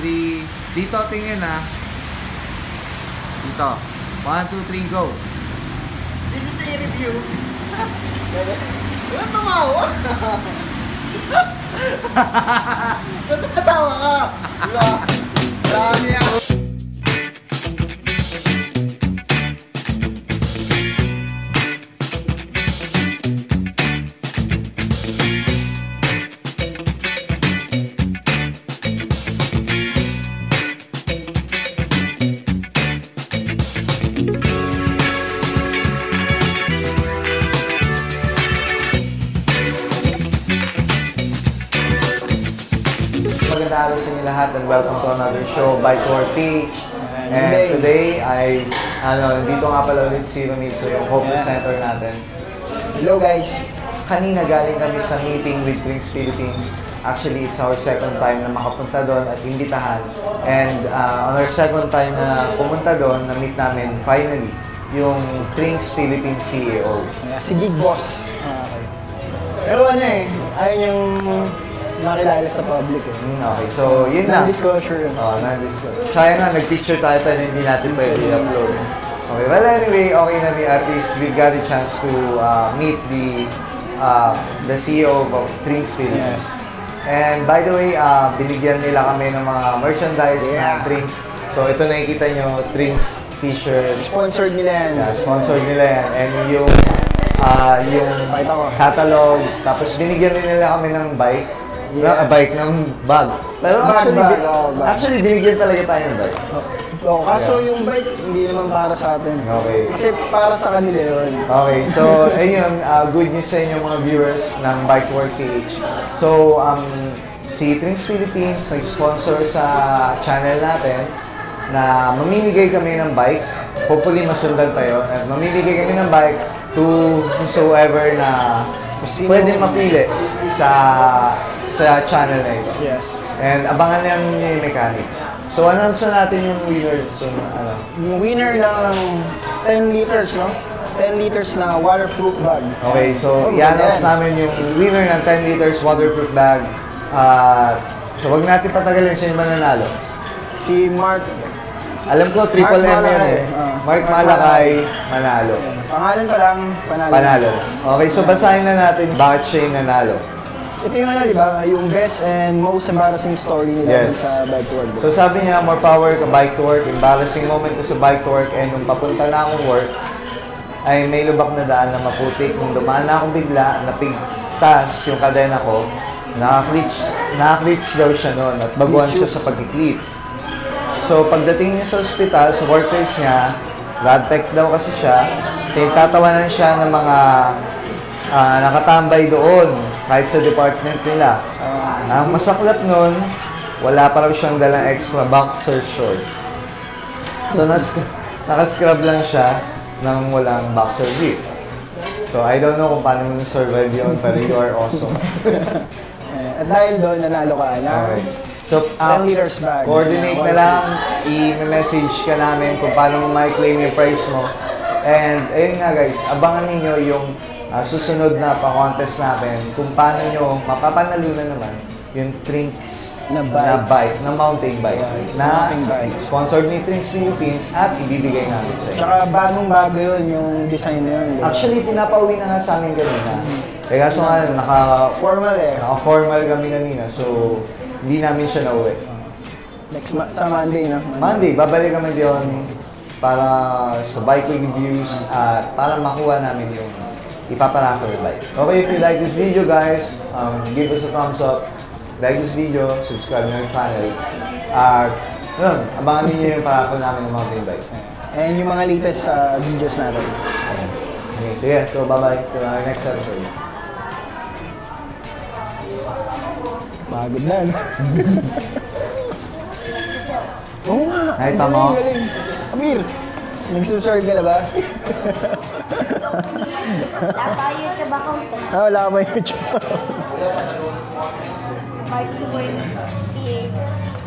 three. Dito, tingin ah. Dito. One, two, three, go. This is a review. Ano tumawa? Ba't natawa ka? Wala. Grabe yan. Lahat and welcome to another show by Tour Page. And today- ay, ano, dito nga pala ulit si Ronitzo, yung Hope Yes. Center natin. Hello guys. Kanina galing kami sa meeting with Drinks Philippines. Actually, it's our second time na makapunta doon at imbitahan. And uh, on our second time na pumunta doon, na-meet namin finally yung Drinks Philippines CEO. Si Big Boss. Okay. Pero ano eh, ayaw niyang makilala sa public eh. Mm, okay, so yun na. Non-disclosure yun. Oh, na-discuss. Sayang nga, nag-picture tayo pero hindi natin pwede i-upload. Okay, well anyway, okay na. At least we got a chance to uh, meet the uh, the CEO of Drinks Philippines. Yes. And by the way, uh, binigyan nila kami ng mga merchandise Yeah. na drinks. So ito nakikita nyo, drinks, t-shirt, Sponsored nila yan. Yeah, sponsored nila yan. And yung, ah yung catalog, tapos binigyan nila kami ng bike. Na, Yes. bike ng bag. Pero Bag, actually, bag, oo, bag. actually, binigyan talaga tayo ng bike. Oh, kaso yung bike, hindi naman para sa atin. Okay. Kasi para sa kanila yun. Okay, so ayun, uh, good news sa inyo mga viewers ng Bike to Work PH. So, um, si Trinks Philippines nag-sponsor sa channel natin na mamimigay kami ng bike. Hopefully masundan tayo. At mamimigay kami ng bike to whosoever na pwede mapili sa sa channel na ito. Yes. And abangan lang niyo yung mechanics. So, announce na natin yung winner. So, ano, Yung winner ng 10 liters, no? 10 liters na waterproof bag. Okay, so Oh, i-announce namin yung winner ng 10 liters waterproof bag. Uh, so wag natin patagalin sino mananalo. Si Mark, Alam ko, triple Mark M yan eh. Ah, Mark Mark Malakay, manalo. pangalan pa lang, panalo. Panalo. Okay, so basahin na natin bakit siya yung nanalo. Ito yung ano, di ba? Yung best and most embarrassing story nila Yes. sa bike to work. So sabi niya, more power ka bike to work, embarrassing moment ko sa bike to work, and nung papunta na akong work, ay may lubak na daan na maputik. Nung dumaan na akong bigla, napigtas yung kadena ko, nakaklits, nakaklits daw siya noon at baguhan siya sa pagkiklits. So pagdating niya sa ospital, sa workplace niya, radtech daw kasi siya, tatawanan siya ng mga ah, nakatambay doon, kahit sa department nila. Ang masaklap nun, wala pa raw siyang dalang extra boxer shorts. So, nas nakascrub lang siya ng walang boxer brief. So, I don't know kung paano mo survive yun, pero you are awesome. At dahil doon, nanalo ka na. Okay. So, ah, 10 liters bag. coordinate na lang, i-message ka namin kung paano mo ma-claim yung price mo. And, ayun nga guys, abangan ninyo yung ah, susunod na pa-contest natin kung paano nyo mapapanalunan naman yung Trinks Na bike. na bike, na mountain bike, Yes, na mountain bike. sponsored ni Trinks Philippines at ibibigay namin sa inyo. Tsaka bagong bago yun, yung design na yun. di ba? Actually, pinapauwi na nga sa amin kanina. Eh kaso nga, naka, formal eh. naka-formal kami kanina, so hindi namin siya nauwi. Next ma- sa Monday, no? Monday, babalik kami diyon para sa bike reviews at para makuha namin yung ipaparaffle bike. Okay, if you like this video guys, um, give us a thumbs up, like this video, subscribe to our channel. At yun, abangan niyo yung paraffle namin ng mountain bike. And yung mga latest sa videos natin. Okay, sige, so bye-bye. Till our next episode. Pagod na, no? Oo nga. Ay, tama. Amir, nagsusurf ka na ba? Napayod ka ba content? Ah, wala ka ba YouTube? Mark PH.